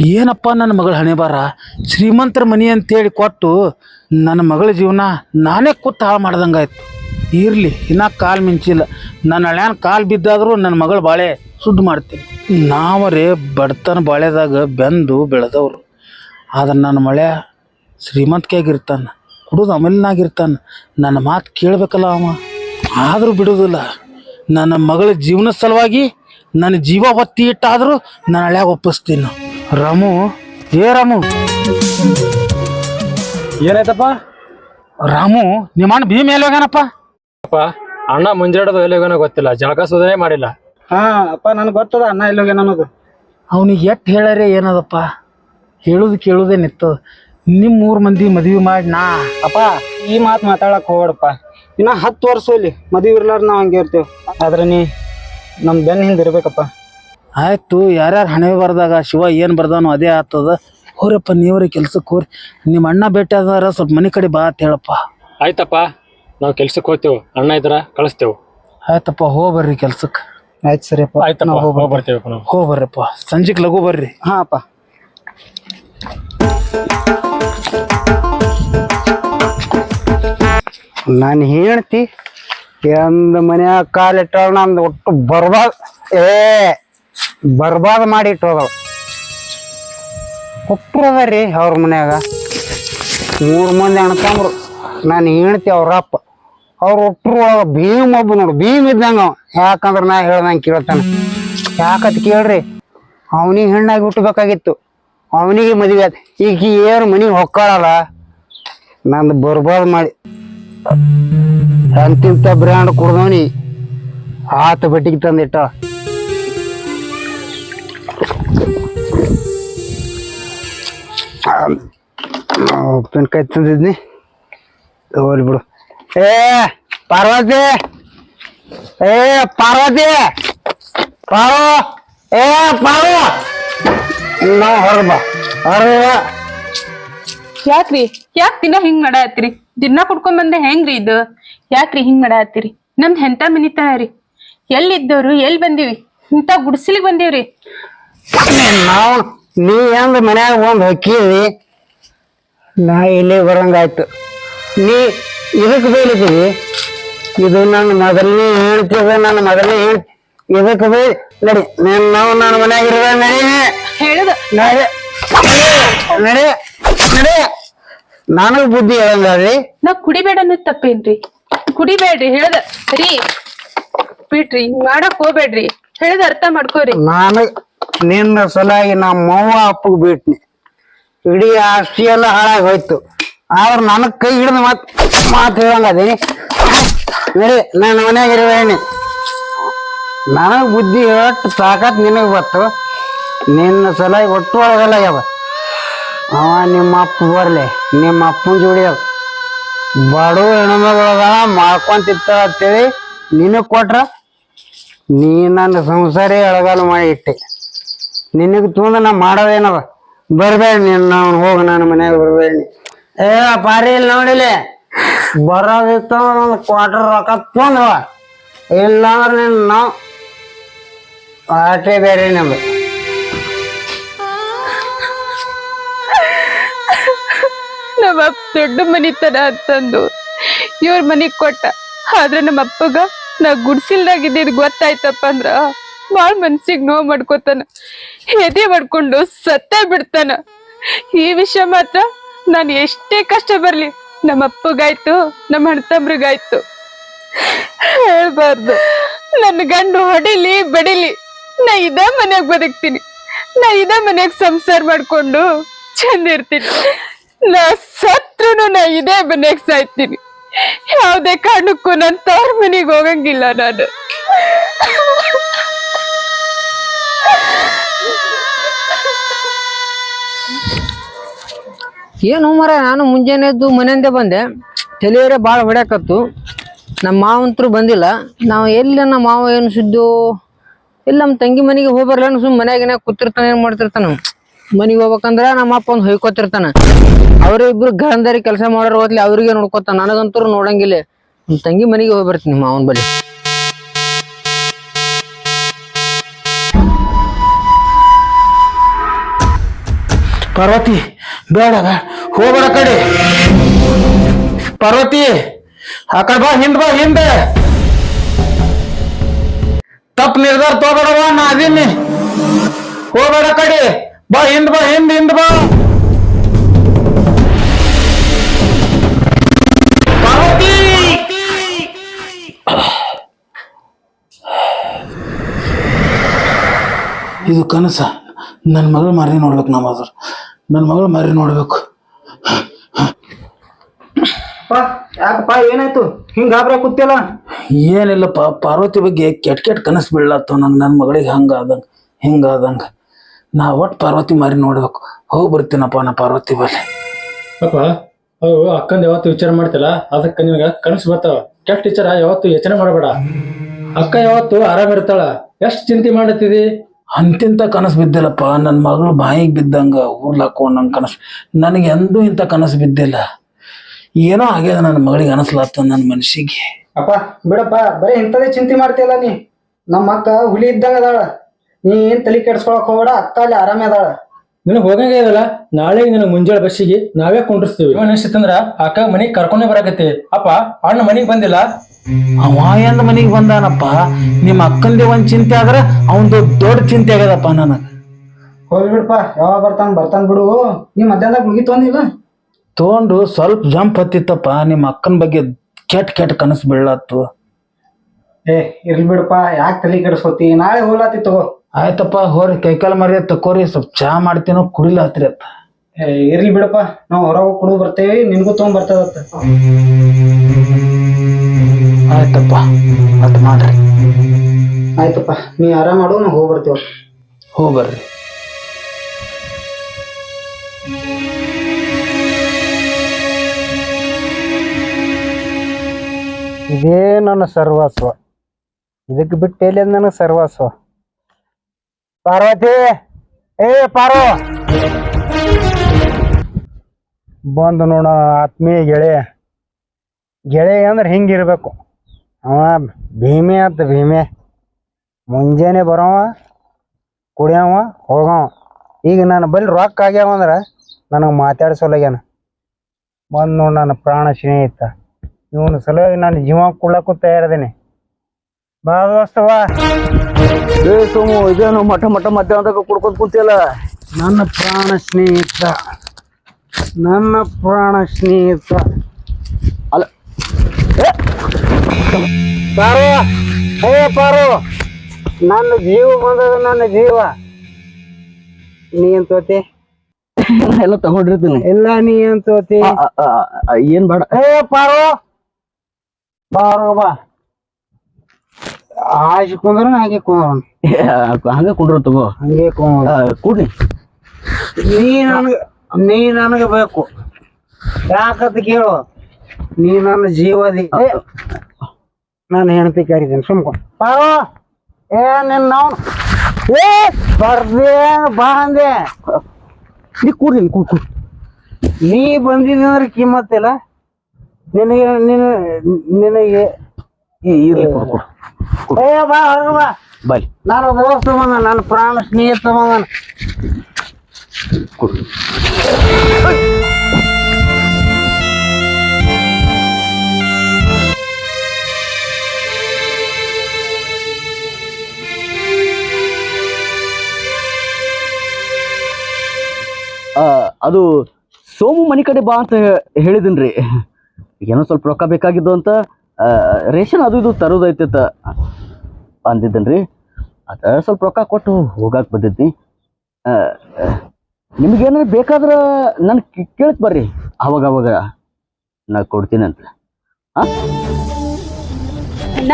ಏನಪ್ಪ ನನ್ನ ಮಗಳ ಹಣೆ ಬಾರ ಶ್ರೀಮಂತರ ಮನಿ ಅಂತೇಳಿ ಕೊಟ್ಟು ನನ್ನ ಮಗಳ ಜೀವನ ನಾನೇ ಕೂತು ಹಾಳು ಮಾಡ್ದಂಗಾಯ್ತು. ಇರಲಿ, ಇನ್ನ ಕಾಲು ಮಿಂಚಿಲ್ಲ. ನನ್ನ ಹಳ್ಯಾನ ಕಾಲು ಬಿದ್ದಾದರೂ ನನ್ನ ಮಗಳ ಬಾಳೆ ಸುಡ್ಡು ಮಾಡ್ತೀನಿ. ನಾವರೇ ಬಡತನ ಬಾಳೆದಾಗ ಬೆಂದು ಬೆಳೆದವರು. ಆದ್ರೆ ನನ್ನ ಮಳೆ ಶ್ರೀಮಂತಿಕೆಯಾಗಿರ್ತಾನೆ ಕುಡಿದು ಅಮಲಿನಾಗಿರ್ತಾನೆ ನನ್ನ ಮಾತು ಕೇಳಬೇಕಲ್ಲ ಅವ? ಆದರೂ ಬಿಡೋದಿಲ್ಲ. ನನ್ನ ಮಗಳ ಜೀವನ ಸಲುವಾಗಿ ನನ್ನ ಜೀವ ಒತ್ತಿ ಇಟ್ಟಾದರೂ ನನ್ನ ಹಳ್ಯಾಗ ಒಪ್ಪಿಸ್ತೀನಿ. ರಾಮು ಏ ರಾಮು? ಏನಾಯ್ತಪ್ಪ? ರಾಮು ನಿಮ್ಮ ಅಣ್ಣ ಭೀಮ್ ಎಲ್ಲಿ ಹೋಗ್ಯಾನಪ್ಪ? ಅಪ್ಪ ಅಣ್ಣ ಮುಂಜಾಡೋದು ಎಲ್ಲಿಗೋನೋ ಗೊತ್ತಿಲ್ಲ ಜಳಕ ಸುಧನೆ ಮಾಡಿಲ್ಲ. ಹಾ ಅಪ್ಪ ನನಗೆ ಗೊತ್ತದ ಅಣ್ಣ ಇಲ್ಲೋಗ್ಯಾನ ಅನ್ನೋದು. ಅವನಿಗೆ ಎಟ್ಟು ಹೇಳರೆ ಏನದಪ್ಪ? ಹೇಳುದು ಕೇಳುದೇ ನಿತ್ತು ನಿಮ್ಮ ಮೂರು ಮಂದಿ ಮದುವೆ ಮಾಡಿ ನಾ. ಅಪ್ಪ ಈ ಮಾತು ಮಾತಾಡಕ್ ಹೋಗಡಪ್ಪ ಇನ್ನ ಹತ್ತು ವರ್ಷ ಇಲ್ಲಿ ಮದುವೆ ಇರ್ಲಾರ ನಾವು ಹಂಗೆ ಇರ್ತೇವೆ. ಆದ್ರೆ ನೀ ನಮ್ಮ ಬೆನ್ನ ಹಿಂದೆ ಇರ್ಬೇಕಪ್ಪ. ಆಯ್ತು ಯಾರ್ಯಾರು ಹಣೆ ಬರ್ದಾಗ ಶಿವ ಏನು ಬರ್ದಾನೋ ಅದೇ ಆಗ್ತದ. ಹೋರಪ್ಪ ನೀವ್ರಿ ಕೆಲ್ಸಕ್ಕೆ ಹೋರಿ. ನಿಮ್ಮ ಅಣ್ಣ ಭೇಟಿ ಆದಾರ ಸ್ವಲ್ಪ ಮನೆ ಕಡೆ ಬಾ ಅಂತ ಹೇಳಪ್ಪ. ಆಯ್ತಪ್ಪ ನಾವು ಕೆಲ್ಸಕ್ಕೆ ಹೋಗ್ತೇವೆ. ಅಣ್ಣ ಇದ್ರ ಕಳಿಸ್ತೇವೆ. ಆಯ್ತಪ್ಪ ಹೋ ಬರ್ರಿ ಕೆಲ್ಸಕ್ಕೆ ಆಯ್ತು ಸರಿಯಪ್ಪ ಆಯ್ತು ನಾವು ಹೋಗಿ ಬರ್ತೇವೆ. ನಾವು. ಹೋ ಬರ್ರಪ್ಪ. ಸಂಜೆಗೆ ಲಘು ಬರ್ರಿ. ಹಾಂ ಅಪ್ಪ. ನಾನು ಹೇಳ್ತಿ ಎಂದ ಮನ್ಯಾಗ ಕಾಲಿಟ್ಟ ನಂದು ಒಟ್ಟು ಬರ್ಬಾರ್ದು ಏ ಬರ್ಬಾದ್ ಮಾಡಿ ಇಟ್ಟು ಅದ ರೀ ಅವ್ರ ಮನ್ಯಾಗ. ಮೂರು ಮಂದಿ ಅಣ್ಕಂಬ್ರು ನಾನು ಹೇಳ್ತಿ ಅವ್ರ ಅಪ್ಪ. ಅವ್ರ ಒಳಗ ಭೀಮ್ ಒಬ್ಬ ನೋಡು, ಭೀಮ್ ಇದ್ದಂಗ ಯಾಕಂದ್ರೆ ನಾ ಹೇಳ್ದಂಗೆ ಕೇಳ್ತಾನೆ. ಯಾಕತ್ ಕೇಳ್ರಿ, ಅವನಿಗೆ ಹೆಣ್ಣಾಗಿ ಹುಟ್ಟಬೇಕಾಗಿತ್ತು. ಅವನಿಗೆ ಮದುವೆ ಆಯ್ತು ಈಗ ಏನು ಮನೆಗೆ ಹೊಕ್ಕಾಳಲ್ಲ. ನಂದು ಬರ್ಬಾದ್ ಮಾಡಿ. ಅಂತಿಂತ ಬ್ರ್ಯಾಂಡ್ ಕುಡ್ದವನಿ. ಆತ ಬಟ್ಟಿಗೆ ತಂದಿಟ್ಟ. ಉಪ್ಪಿನಕಾಯಿ ತಂದಿದ್ನಿ. ಹೋಗ್ಲಿ ಬಿಡು. ಏ, ಪಾರ್ವತಿ! ಏ, ಪಾರ್ವತಿ! ಪಾರು! ಏ, ಪಾರು! ನಾವು ಹೊರಗೆ ಬಾ. ಹೊರಗೆ ಯಾಕ್ರಿ? ಯಾಕ್ ದಿನ ಹಿಂಗ್ ಮಾಡಾತ್ರಿ ದಿನ ಕುಡ್ಕೊಂಡ್ ಬಂದೆ ಹೆಂಗ್ರಿ ಇದು? ಯಾಕ್ರಿ ಹಿಂಗ್ ಮಾಡಾತ್ತೀರಿ ನಮ್ದ್ ಎಂತ ಮನಿತನ ರೀ ಎಲ್ಲಿದ್ದವ್ರು ಎಲ್ಲಿ ಬಂದೀವಿ? ಇಂತ ಗುಡ್ಸಲಿಗ್ ಬಂದೀವ್ರಿ? ನಾವು ನೀ ಅಂದ ಮನ್ಯಾಗ ಒಂದು ಹೊಕ್ಕೀವಿ ನಾ ಇಲ್ಲಿ ಬರಂಗಾಯ್ತು. ನೀ ಇದಕ್ಕೆ ಬೈಲಿದ್ದೀವಿ ಇದು ನನ್ನ ಮೊದಲನೇ ಹೇಳ್ತಿದ ನನ್ನ ಮೊದಲನೇ ಹೇಳ್ತಿ ಇದಕ್ಕೆ ಬೀಳ್ ನಡಿ ನಾನು ನಾವು ನನ್ನ ಮನ್ಯಾಗ ಇರುವ ನಡಿ. ಹೇಳುದ. ನಡಿ. ನಡಿ. ನಡಿ. ನನಗ್ ಬುದ್ಧಿ ಹೇಳಂಗಾದ್ರಿ ನಾ ಕುಡಿಬೇಡ ಅನ್ನೋದ್ ತಪ್ಪೇನ್ರಿ? ಕುಡಿಬೇಡ್ರಿ ಹೇಳ್ದ. ರೀ ಬಿಡ್ರಿ ಹಿಂಗ್ ಮಾಡಕ್ ಹೋಗ್ಬೇಡ್ರಿ. ಹೇಳ್ದ ಅರ್ಥ ಮಾಡ್ಕೋರಿ. ನಾನು ನಿನ್ನ ಸಲಾಗಿ ನಮ್ಮ ಅವ್ವ ಅಪ್ಪಗೆ ಬಿಟ್ನಿ. ಇಡೀ ಆಸ್ತಿ ಎಲ್ಲ ಹಾಳಾಗಿ ಹೋಯ್ತು. ಆದ್ರೆ ನನಗೆ ಕೈ ಹಿಡಿದು ಮತ್ತೆ ಮಾತು ನಡಿ ನನ್ನ ಮನ್ಯಾಗ ನನಗ್ ಬುದ್ಧಿ ಹೇಳಟ್ಟು ಸಾಕತ್ ನಿನಗೆ ಬತ್ತು ನಿನ್ನ ಸಲಾಗಿ ಒಟ್ಟು ಒಳಗಲ್ಲ ಯಾವ ಅವ ನಿಮ್ಮ ಅಪ್ಪ ಬರ್ಲಿ, ನಿಮ್ಮ ಅಪ್ಪನ ಜೋಡಿ ಬಡವ ಹೆಣ್ಮಗಳದ ಮಾಡ್ಕೊಂತಿತ್ತ ಅಂತೇಳಿ ನಿನಗೆ ಕೊಟ್ರ ನೀ ನನ್ನ ಸಂಸಾರೇ ಎಳಗಾಲು ಮಾಡಿ ಇಟ್ಟೆ ನಿನಗೆ ತುಂಬ ನಾ ಮಾಡೋದೇನವ ಬರ್ಬೇಡ ನೀನು ನಾವು ಹೋಗ, ನಾನು ಮನೆಯಾಗ ಬರ್ಬೇಡ. ಏ ಪಾರಿ ಇಲ್ಲಿ ನೋಡಿಲಿ ಬರೋದಿತ್ತು ಒಂದು ಕ್ವಾರ್ಟರ್ ರೊಕ್ಕ ತೊಂದ್ರವ ಇಲ್ಲ ಅಂದ್ರೆ ನೀನು ನಾವು ಆಟೇ ಬೇರೆ ನಮ್ದು. ನಮ್ಮಪ್ಪ ದೊಡ್ಡ ಮನಿತನ ಅಂತಂದು. ಇವ್ರ ಮನಿಗ್ ಕೊಟ್ಟ. ಆದ್ರೆ ನಮ್ಮಪ್ಪಗ ನಾ ಗುಡ್ಸಿಲ್ದಾಗಿದ್ದು ಗೊತ್ತಾಯ್ತಪ್ಪ ಅಂದ್ರ ಬಾಳ್ ಮನ್ಸಿಗ್ ನೋವು ಮಾಡ್ಕೋತಾನ. ಎದೆ ಮಾಡ್ಕೊಂಡು ಸತ್ತೇ ಬಿಡ್ತಾನ. ಈ ವಿಷಯ ಮಾತ್ರ ನಾನ್ ಎಷ್ಟೇ ಕಷ್ಟ ಬರ್ಲಿ ನಮ್ಮ ಅಪ್ಪಗಾಯ್ತು ನಮ್ಮ ಅಣ್ತಮ್ರಿಗಾಯ್ತು ಹೇಳ್ಬಾರ್ದು. ನನ್ನ ಗಂಡು ಹೊಡಿಲಿ, ಬಡಿಲಿ. ನಾ ಇದ ಮನ್ಯಾಗ ಬದುಕ್ತೀನಿ. ನಾ ಇದ ಮನ್ಯಾಗ ಸಂಸಾರ ಮಾಡ್ಕೊಂಡು ಚಂದ ಇರ್ತೀನಿ. ನಾ ಸತ್ರುನು ನಾ ಇದೇ ಮನ್ಯಾಗ ಸಾಯ್ತೀನಿ. ಯಾವ್ದೇ ಕಾರಣಕ್ಕೂ ನನ್ ತವ್ರ ಮನೆಗೆ ಹೋಗಂಗಿಲ್ಲ ನಾನು. ಏನು ಮರ ನಾನು ಮುಂಜಾನೆ ಎದ್ದು ಮನೆಯಿಂದ ಬಂದೆ. ತಲೆಯರೆ ಭಾಳ ಹೊಡ್ಯಾಕತ್ತು. ನಮ್ಮ ಮಾವಂತರು ಬಂದಿಲ್ಲ. ನಾವು ಎಲ್ಲಿ ನಮ್ಮ ಮಾವ ಏನು ಸುದ್ದು? ಇಲ್ಲ ನಮ್ಮ ತಂಗಿ ಮನೆಗೆ ಹೋಗ್ಬರ್ಲ ಸುಮ್ ಮನ್ಯಾಗಿನ ಕೂತಿರ್ತಾನೆ, ಏನು ಮಾಡ್ತಿರ್ತಾನ? ಮನೆಗೆ ಹೋಗ್ಬೇಕಂದ್ರೆ ನಮ್ಮ ಅಪ್ಪ ಒಂದು ಹೊಯ್ಕೋತಿರ್ತಾನ. ಅವ್ರಿಬ್ರು ಗಂಧಾರಿ ಕೆಲಸ ಮಾಡೋರು ಹೋದ್ಲಿ ಅವ್ರಿಗೆ ನೋಡ್ಕೊತಾನ. ನನಗಂತೂ ನೋಡಂಗಿಲ್ಲ. ನಮ್ಮ ತಂಗಿ ಮನೆಗೆ ಹೋಗ್ಬರ್ತೀನಿ ಮಾವನ ಬಳಿ. ಪಾರ್ವತಿ ಬೇಡ ಬೇಡ ಕಡಿ. ಆ ಕಡೆ ಪಾರ್ವತಿ, ಆ ಕಡೆ ಬಾ, ಹಿಂದ್ ಬಾ, ಹಿಂದೆ. ತಪ್ಪು ನಿರ್ಧಾರ ತಗೋಬೇಡವ, ನಾ ಅದೀನಿ. ಹೋಗ್ಬೇಡ ಕಡೆ, ಬಾ, ಹಿಂದ್ ಬಾ, ಹಿಂದ್ ಹಿಂದ್ ಬಾ. ಪಾರ್ವತಿ! ಇದು ಕನಸ ನನ್ನ ಮಗಳು ಮಾರಿ ನೋಡ್ಬೇಕು ಅದ್ರ ನನ್ನ ಮಗಳು ಮರಿ ನೋಡ್ಬೇಕು. ಯಾಕಪ್ಪ ಏನಾಯ್ತು? ಹಿಂಗ ಗಾಬ್ರ ಕೂತಿಲ್ಲ ಏನಿಲ್ಲಪ್ಪ ಪಾರ್ವತಿ ಬಗ್ಗೆ ಕೆಟ್ಟ ಕೆಟ್ಟ ಕನಸು ಬೀಳತ್ತವ ನಂಗೆ ನನ್ನ ಮಗಳಿಗೆ ಹಂಗ ಆದಂಗ ಹಿಂಗ ಆದಂಗ. ನಾ ಒಟ್ಟು ಪಾರ್ವತಿ ಮಾರಿ ನೋಡ್ಬೇಕು. ಹೋಗಿ ಬರ್ತೀನಪ್ಪ ನಾ ಪಾರ್ವತಿ ಬಲ್ಲಿ. ಪಾಪ ಅವು ಅಕ್ಕಂದು ಯಾವತ್ತು ವಿಚಾರ ಮಾಡ್ತಿಲ್ಲ. ಅದಕ್ಕೆ ನಿಮ್ಗೆ ಕನಸು ಬರ್ತಾವ. ಕೆಟ್ಟ ವಿಚಾರ ಯಾವತ್ತು ಯೋಚನೆ ಮಾಡಬೇಡ. ಅಕ್ಕ ಯಾವತ್ತು ಆರಾಮಿರ್ತಾಳ ಎಷ್ಟು ಚಿಂತೆ ಮಾಡತ್ತಿದಿ ಅಂತಿಂತ ಕನಸು ಬಿದ್ದಿಲ್ಲಪ್ಪ. ನನ್ನ ಮಗಳು ಬಾಯಿಗೆ ಬಿದ್ದಂಗ ಊರ್ಲಾಕೊಂಡ್ ನಂಗೆ ಕನಸು ನನಗೆ ಎಂದೂ ಇಂಥ ಕನಸು ಬಿದ್ದಿಲ್ಲ. ಏನೋ ಆಗ್ಯದ ನನ್ನ ಮಗಳಿಗೆ ಅನಸ್ಲಾತ ನನ್ನ ಮನಸ್ಸಿಗೆ ಅಪ್ಪ ಬಿಡಪ್ಪ ಬರೀ ಇಂಥದೇ ಚಿಂತೆ ಮಾಡ್ತಿಲ್ಲ ನೀ? ನಮ್ಮ ಅಕ್ಕ ಹುಲಿ ಇದ್ದಂಗ ಅದಾಳ. ನೀ ಏನ್ ತಲೆ ಕೆಡ್ಸ್ಕೊಳಕ್ ಹೋಗ್ಬೇಡ ಅಕ್ಕ ಅಲ್ಲಿ ಆರಾಮೇ ಅದಾಳ. ನಿನಗೆ ಹೋಗಂಗೆ ಇದಲ್ಲ ನಾಳೆ ನಿನಗೆ ಮುಂಜಾನೆ ಬಸ್ಸಿಗೆ ನಾವೇ ಕುಂಡ್ರಿಸ್ತೀವಿ. ಇವ ಅನಿಸ್ತಂದ್ರ ಅಕ್ಕ ಮನೆಗೆ ಕರ್ಕೊಂಡೇ ಬರಾಕತ್ತಿ. ಅಪ್ಪ ಅಣ್ಣ ಮನೆಗೆ ಬಂದಿಲ್ಲ? ಅವ ಎಂದ ಮನೆಗೆ ಬಂದಾನಪ್ಪ? ನಿಮ್ಮ ಅಕ್ಕಂದೇ ಒಂದ್ ಚಿಂತೆ ಆದ್ರೆ ಅವಂದು ದೊಡ್ಡ ಚಿಂತೆ ಆಗ್ಯದಪ್ಪ ನನಗೆ. ಹೋಗ್ಲಿ ಬಿಡಪ್ಪ ಯಾವಾಗ ಬರ್ತಾನ ಬರ್ತಾನ ಬಿಡು. ನೀ ಮಧ್ಯಾಹ್ನದಾಗ ಮುಗಿ ತೊಂದಿಲ್ಲ ತೊಗೊಂಡು ಸ್ವಲ್ಪ ಜಂಪ್ ಹತ್ತಿತ್ತಪ್ಪ. ನಿಮ್ಮ ಅಕ್ಕನ ಬಗ್ಗೆ ಕೆಟ್ಟ ಕೆಟ್ಟ ಕನಸು ಬೀಳತ್ತು ಏ ಇರ್ಲಿ ಬಿಡಪ್ಪ ಯಾಕೆ ತಲೆ ಕೆಡಿಸ್ಕೊತಿ? ನಾಳೆ ಹೋಗ್ಲಾತಿ ತಗೋ. ಆಯ್ತಪ್ಪ ಹೋರಿ. ಕೈಕಾಲು ಮರಿ ತಕೋರಿ. ಸ್ವಲ್ಪ ಚಹಾ ಮಾಡ್ತೀನೋ ಕುಡಿಲಾತ್ರಿ ಅತ್ತ ಏ ಇರ್ಲಿ ಬಿಡಪ್ಪ. ನಾವು ಹೊರಗೆ ಕುಡಿದು ಬರ್ತೇವಿ ನಿನ್ಗೂ ತೊಗೊಂಡ್ ಬರ್ತದತ್ತ. ಆಯ್ತಪ್ಪ ಮತ್ತೆ ಮಾಡ್ರಿ. ಆಯ್ತಪ್ಪ ನೀ ಆರಾಮ್ ಮಾಡು ನಾವು ಹೋಗಿ ಹೋಗ್ಬರ್ರಿ ಹೋಗಿ ಬರ್ರಿ. ಇದೇ ನನ್ನ ಸರ್ವಸ್ವ. ಇದಕ್ಕೆ ಬಿಟ್ಟು ಎಲ್ಲಿ ನನಗೆ ಸರ್ವಸ್ವ? ಪಾರ್ವತಿ! ಏ ಪಾರ್ವ! ಬಂದು ನೋಡ ಆತ್ಮೀಯ ಗೆಳೆಯ ಗೆಳೆಯ ಅಂದ್ರೆ ಹಿಂಗಿರ್ಬೇಕು ಅವ ಭೀಮೆ ಅಂತ ಭೀಮೆ. ಮುಂಜಾನೆ ಬರೋವ, ಕುಡಿಯವ, ಹೋಗವ. ಈಗ ನನ್ನ ಬಲ್ಲಿ ರೊಕ್ಕ ಆಗ್ಯಾವ ಅಂದ್ರೆ ನನಗೆ ಮಾತಾಡ್ಸೋಲಾಗ್ಯಾನ. ಬಂದು ನೋಡಿ ನನ್ನ ಪ್ರಾಣ ಸ್ನೇಹಿತ. ಇವನು ಸಲುವಾಗಿ ನಾನು ಜೀವ ಕೊಡ್ಲಕ್ಕೂ ತಯಾರದೇನೆ. ಬಾ ದೋಸ್ತವ ಏ ಸೋಮು ಇದೇನು ಮಠ ಮಠ ಮಧ್ಯಾಹ್ನದಾಗ ಕುಡ್ಕೊಂಡ್ ಕುಂತಿಯಲ್ಲ? ನನ್ನ ಪ್ರಾಣ ಸ್ನೇಹಿತ. ನನ್ನ ಪ್ರಾಣ ಸ್ನೇಹಿತ ಅಲ್ಲ ಪಾರು ಏ ಪಾರು ನನ್ನ ಜೀವ ಬಂದದ ನನ್ನ ಜೀವ. ನೀ ಏನ್ ತೋತಿ? ಎಲ್ಲ ತಗೊಂಡಿರ್ತೀನಿ. ಇಲ್ಲ ನೀ ಏನ್ ತೋತಿ? ಏನ್ ಬೇಡ. ಏ ಪಾರು ಪಾರು ಬಾ. ಆಶ್ ಕುಂದ್ರ ಹಾಗೆ ಕುಂದ್ರ ಹಂಗೆ ಕುಂಡ್ರು ತಗೋ. ಹಂಗೆ ಕುಂದ್ರ. ಆ, ನೀ ನನಗೆ ನೀ ನನಗೆ ಬೇಕು. ಯಾಕಂತ ಕೇಳು ನೀ ನನ್ನ ಜೀವದಿ ನಾನು ಹೆಂಡತಿ ಕರಿತೀನಿ ಸುಮ್ಕೊ. ಪಾವ ಏ ನಿನ್ನ ನಾವು ಏ ಬರ್ದೆ ಬಾ ಅಂದೆ. ನೀ ಕೂಡ್ರಿ ನೀ ಕೂ ಕೂಡ್ ನೀ ಬಂದಿದ್ರೆ ಅಂದ್ರೆ ಕಿಮ್ಮತ್ತಿಲ್ಲ ನಿನಗೆ ನಿನ್ನ ನಿನಗೆ ಇರ್ಲಿ ಕೂಡ್ ಏ ಬಾ ಹೊರಗೆ ಬಾ. ಬಲಿ ನಾನು ದೋಸ್ತ ಬಂದ ನನ್ನ ಪ್ರಾಣ ಸ್ನೇಹಿತ ಬಂದ ಕೂಡ್. ಅದು ಸೋಮು ಮನೆ ಕಡೆ ಬಾ ಅಂತ ಹೇಳಿದನ್ರಿ. ಏನೋ ಸ್ವಲ್ಪ ರೊಕ್ಕ ಬೇಕಾಗಿದ್ದು ಅಂತ ರೇಷನ್ ಅದು ಇದು ತರೋದೈತಿತ್ತ ಅಂದಿದ್ದನ್ರಿ. ಅದ ಸ್ವಲ್ಪ ರೊಕ್ಕ ಕೊಟ್ಟು ಹೋಗಕ್ಕೆ ಬಂದಿದ್ನಿ. ಆ, ಬೇಕಾದ್ರೆ ನಾನು ಕೇಳಕ್ ಬರ್ರಿ. ಅವಾಗ ಅವಾಗ ನಾ ಕೊಡ್ತೀನಿ ಅಂತ. ಅಣ್ಣ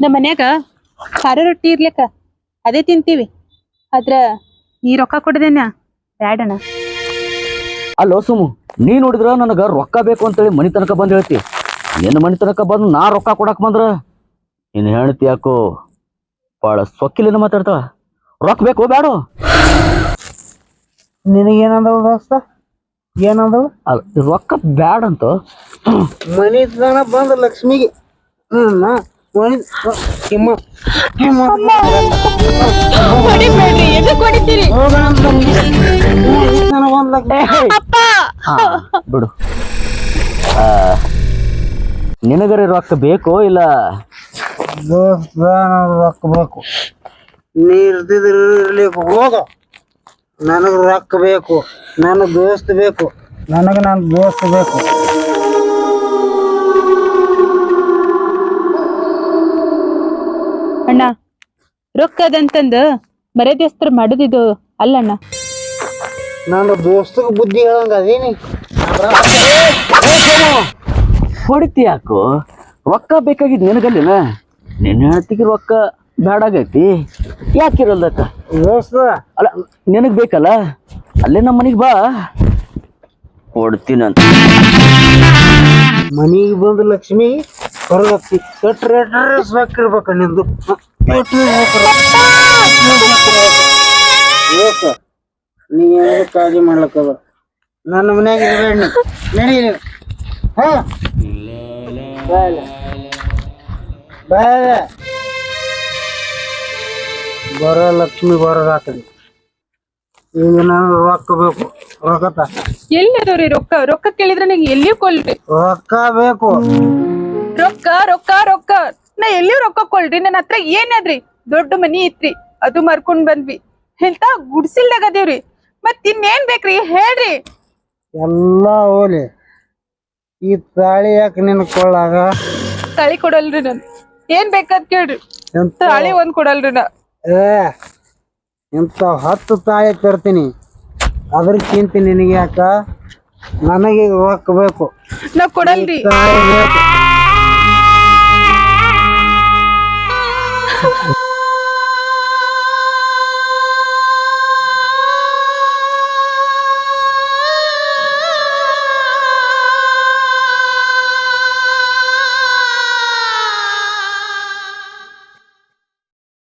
ನಮ್ಮ ಮನ್ಯಾಗ ಖಾರ ರೊಟ್ಟಿ ಇರ್ಲಿಕ್ಕ ಅದೇ ತಿಂತೀವಿ. ಆದ್ರೆ ನೀ ರೊಕ್ಕ ಕೊಡದೇನ? ಬ್ಯಾಡಣ್ಣ. ಅಲ್ಲೋ ಸುಮು ನೀ ನೋಡಿದ್ರ ನನಗ ರೊಕ್ಕ ಬೇಕು ಅಂತೇಳಿ ಮನಿ ತನಕ ಬಂದ್ ಹೇಳ್ತಿ. ಏನ್ ಮನಿ ತನಕ ಬಂದು ನಾ ರೊಕ್ಕ ಕೊಡಕ್ ಬಂದ್ರ? ನಿನ್ನ ಹೇಳ್ತಿ ಯಾಕೋ ಭಾಳ ಸೊಕ್ಕಿಲಿಂದ ಮಾತಾಡ್ತಾಳ. ರೊಕ್ಕ ಬೇಕು ಬೇಡೋ ನಿನಗೇನಂದವ ದೋಸ್ತ? ಏನಂದವ? ಅಲ್ಲ ರೊಕ್ಕ ಬ್ಯಾಡ ಅಂತ ಮನಿ ತನ ಬಂದ ಲಕ್ಷ್ಮಿಗೆ. ಹ್ಮ್ ಬಿಡು. ನಿನಗರ ರೊಕ್ಕ ಬೇಕು ಇಲ್ಲ? ದೋಸ್ತ ನನಗ್ ರೊಕ್ಕ ಬೇಕು. ನೀ ಇರ್ತಿದ್ರ ಇರ್ಲಿಕ್ಕೆ ಹೋಗ. ನನಗ್ ರೊಕ್ಕ ಬೇಕು ನನಗೆ ದೋಸ್ತ ಬೇಕು ನನಗ ನನ್ನ ದೋಸ್ತ ಬೇಕು. ರೊಕ್ಕದಂತಂದ ಮರ್ಯಾದೆಸ್ತ್ರ ಮಾಡುದಿದ್ದು ಅಲ್ಲಣ್ಣ. ನನ್ನ ದೋಸ್ತಗ ಬುದ್ಧಿ ಹೇಳಂಗ ಅದೇನಿ. ಹೊಡಿತಿ ಯಾಕೋ? ರೊಕ್ಕ ಬೇಕಾಗಿದ್ ನಿನಗಲ್ಲಿನ? ನಿನ್ನ ಹೆಂಡತಿಗೆ ರೊಕ್ಕ ಬ್ಯಾಡಾಗೈತಿ. ಯಾಕಿರಲ್ದಕ್ಕ ದೋಸ್ತ. ಅಲ್ಲ ನಿನಗೆ ಬೇಕಲ್ಲ? ಅಲ್ಲೇ ನಮ್ಮ ಮನೆಗೆ ಬಾ. ಕೊಡ್ತೀನಂತ ಮನಿಗೆ ಬಂದ ಲಕ್ಷ್ಮಿ ಹೊರಗತ್ತಿ ಎಷ್ಟ್ ರೇಟ್ ಇರ್ಬೇಕ ನಿಂದು ದೋಸ್ತ ನೀ ಏನಾದ್ರು ಕಾಳಜಿ ಮಾಡ್ಲಕ್ಕದ ನನ್ನ ಮನ್ಯಾಗ ಇರ್ಬೇಡ ನೀ ನಡಿ. ಹಾ. ಬಾಯ್ ಬಾಯ್ ಬರೋ ಲಕ್ಷ್ಮಿ ಬರೋದಾತಡಿ ಈಗ ನಾನು ರೊಕ್ಕ ಬೇಕು. ರೊಕ್ಕತ ಎಲ್ಲಿದವ್ರಿ ರೊಕ್ಕ? ರೊಕ್ಕ ಕೇಳಿದ್ರೆ ನಂಗೆ ಎಲ್ಲಿಯೂ ಕೊಲ್ರಿ ರೊಕ್ಕ ಬೇಕು. ರೊಕ್ಕ ರೊಕ್ಕ ರೊಕ್ಕ. ನಾ ಎಲ್ಲಿ ರೊಕ್ಕ ಕೊಳ್ರಿ ನನ್ನ ಹತ್ರ ಏನದ್ರಿ? ದೊಡ್ಡ ಮನಿ ಇತ್ರಿ ಅದು ಮರ್ಕೊಂಡ್ ಬಂದ್ವಿ. ಹೇಳ್ತಾ ಗುಡ್ಸಿಲ್ದಾಗ ಅದೇವ್ರಿ? ಮತ್ ಇನ್ನೇನ್ ಬೇಕ್ರಿ ಹೇಳ್ರಿ. ಎಲ್ಲ ಹೋಲಿ. ಈ ತಾಳಿ ಯಾಕೆ ನಿನ್ ಕೊಳ್ಳಾಗ ತಾಳಿ ಕೊಡಲ್ರಿ ನನ್. ಏನ್ ಬೇಕಂತ ಕೇಳ್ರಿ. ಎಂತ? ತಾಳಿ ಒಂದ್ ಕೊಡಲ್ರಿ ನಾ. ಏ ಇಂಥ ಹತ್ತು ತಾಳಿ ತರ್ತೀನಿ. ಅದ್ರಕ್ಕಿಂತ ನಿನಗೆ ಯಾಕ ನನಗೆ ರೊಕ್ಕ ಬೇಕು. ನಾ ಕೊಡಲ್ರಿ. ತಾಳಿ ಬೇಕು.